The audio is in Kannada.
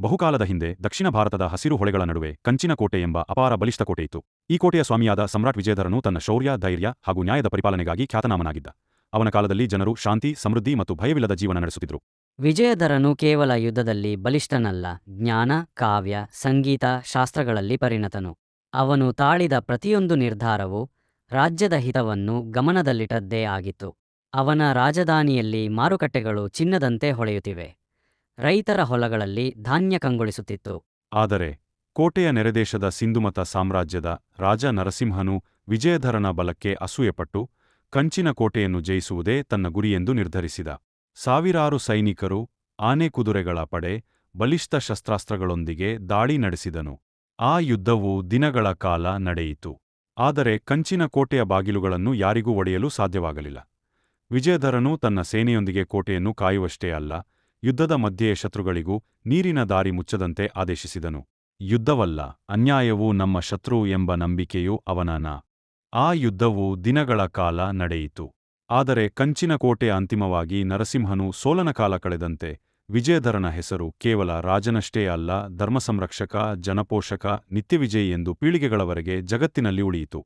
ಬಹುಕಾಲದ ಹಿಂದೆ ದಕ್ಷಿಣ ಭಾರತದ ಹಸಿರು ಹೊಳೆಗಳ ನಡುವೆ ಕಂಚಿನ ಕೋಟೆ ಎಂಬ ಅಪಾರ ಬಲಿಷ್ಠ ಕೋಟೆಯಿತ್ತು. ಈ ಕೋಟೆಯ ಸ್ವಾಮಿಯಾದ ಸಮ್ರಾಟ್ ವಿಜಯಧರನು ತನ್ನ ಶೌರ್ಯ, ಧೈರ್ಯ ಹಾಗೂ ನ್ಯಾಯದ ಪರಿಪಾಲನೆಗಾಗಿ ಖ್ಯಾತನಾಮನಾಗಿದ್ದ. ಅವನ ಕಾಲದಲ್ಲಿ ಜನರು ಶಾಂತಿ, ಸಮೃದ್ಧಿ ಮತ್ತು ಭಯವಿಲ್ಲದ ಜೀವನ ನಡೆಸುತ್ತಿದ್ದರು ವಿಜಯಧರನು ಕೇವಲ ಯುದ್ಧದಲ್ಲಿ ಬಲಿಷ್ಠನಲ್ಲ, ಜ್ಞಾನ, ಕಾವ್ಯ, ಸಂಗೀತ, ಶಾಸ್ತ್ರಗಳಲ್ಲಿ ಪರಿಣತನು. ಅವನು ತಾಳಿದ ಪ್ರತಿಯೊಂದು ನಿರ್ಧಾರವು ರಾಜ್ಯದ ಹಿತವನ್ನು ಗಮನದಲ್ಲಿಟ್ಟದ್ದೇ ಆಗಿತ್ತು. ಅವನ ರಾಜಧಾನಿಯಲ್ಲಿ ಮಾರುಕಟ್ಟೆಗಳು ಚಿನ್ನದಂತೆ ಹೊಳೆಯುತ್ತಿವೆ. ರೈತರ ಹೊಲಗಳಲ್ಲಿ ಧಾನ್ಯ ಕಂಗೊಳಿಸುತ್ತಿತ್ತು. ಆದರೆ ಕೋಟೆಯ ನೆರೆದೇಶದ ಸಿಂಧುಮತ ಸಾಮ್ರಾಜ್ಯದ ರಾಜ ನರಸಿಂಹನು ವಿಜಯಧರನ ಬಲಕ್ಕೆ ಅಸೂಯೆಪಟ್ಟು ಕಂಚಿನ ಕೋಟೆಯನ್ನು ಜಯಿಸುವುದೇ ತನ್ನ ಗುರಿಯೆಂದು ನಿರ್ಧರಿಸಿದ. ಸಾವಿರಾರು ಸೈನಿಕರು, ಆನೆ ಕುದುರೆಗಳ ಪಡೆ, ಬಲಿಷ್ಠ ಶಸ್ತ್ರಾಸ್ತ್ರಗಳೊಂದಿಗೆ ದಾಳಿ ನಡೆಸಿದನು. ಆ ಯುದ್ಧವು ದಿನಗಳ ಕಾಲ ನಡೆಯಿತು. ಆದರೆ ಕಂಚಿನ ಕೋಟೆಯ ಬಾಗಿಲುಗಳನ್ನು ಯಾರಿಗೂ ಒಡೆಯಲು ಸಾಧ್ಯವಾಗಲಿಲ್ಲ. ವಿಜಯಧರನು ತನ್ನ ಸೇನೆಯೊಂದಿಗೆ ಕೋಟೆಯನ್ನು ಕಾಯುವಷ್ಟೇ ಅಲ್ಲ ಯುದ್ಧದ ಮಧ್ಯೆ ಶತ್ರುಗಳಿಗೂ ನೀರಿನ ದಾರಿ ಮುಚ್ಚದಂತೆ ಆದೇಶಿಸಿದನು. ಯುದ್ಧವಲ್ಲ, ಅನ್ಯಾಯವು ನಮ್ಮ ಶತ್ರು ಎಂಬ ನಂಬಿಕೆಯು ಅವನನ ಆ ಯುದ್ಧವು ದಿನಗಳ ಕಾಲ ನಡೆಯಿತು. ಆದರೆ ಕಂಚಿನ ಕೋಟೆ ಅಂತಿಮವಾಗಿ ನರಸಿಂಹನು ಸೋಲನ ಕಾಲ ಕಳೆದಂತೆ ವಿಜಯಧರನ ಹೆಸರು ಕೇವಲ ರಾಜನಷ್ಟೇ ಅಲ್ಲ, ಧರ್ಮಸಂರಕ್ಷಕ, ಜನಪೋಷಕ, ನಿತ್ಯವಿಜಯಿ ಎಂದು ಪೀಳಿಗೆಗಳವರೆಗೆ ಜಗತ್ತಿನಲ್ಲಿ ಉಳಿಯಿತು.